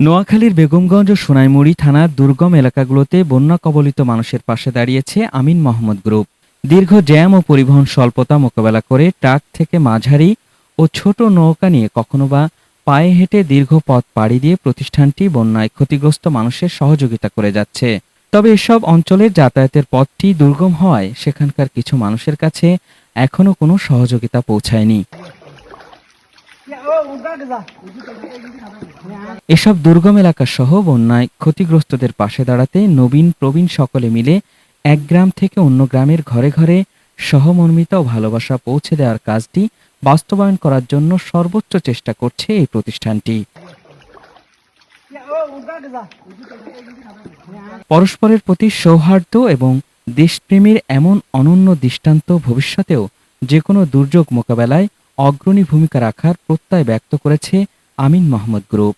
নোয়াখালীর বেগমগঞ্জ ও সোনাইমুড়ি থানার দুর্গম এলাকাগুলোতে বন্যা কবলিত মানুষের পাশে দাঁড়িয়েছে আমিন মোহাম্মদ গ্রুপ। দীর্ঘ জ্যাম ও পরিবহন স্বল্পতা মোকাবেলা করে ট্রাক থেকে মাঝারি ও ছোট নৌকা নিয়ে কখনো বা পায়ে হেঁটে দীর্ঘ পথ পাড়ি দিয়ে প্রতিষ্ঠানটি বন্যায় ক্ষতিগ্রস্ত মানুষের সহযোগিতা করে যাচ্ছে। তবে এসব অঞ্চলের যাতায়াতের পথটি দুর্গম হওয়ায় সেখানকার কিছু মানুষের কাছে এখনও কোনো সহযোগিতা পৌঁছায়নি। এসব দুর্গম এলাকা সহ বন্যায় ক্ষতিগ্রস্তদের পাশে দাঁড়াতে নবীন প্রবীণ সকলে মিলে এক গ্রাম থেকে অন্য গ্রামের ঘরে ঘরে সহমর্মিতা ও ভালোবাসা পৌঁছে দেওয়ার কাজটি বাস্তবায়ন করার জন্য সর্বোচ্চ চেষ্টা করছে এই প্রতিষ্ঠানটি। পরস্পরের প্রতি সৌহার্দ্য এবং দেশপ্রেমীর এমন অনন্য দৃষ্টান্ত ভবিষ্যতেও যে কোনো দুর্যোগ মোকাবেলায় অগ্রণী ভূমিকা রাখার প্রত্যয় ব্যক্ত করেছে আমিন মোহাম্মদ গ্রুপ।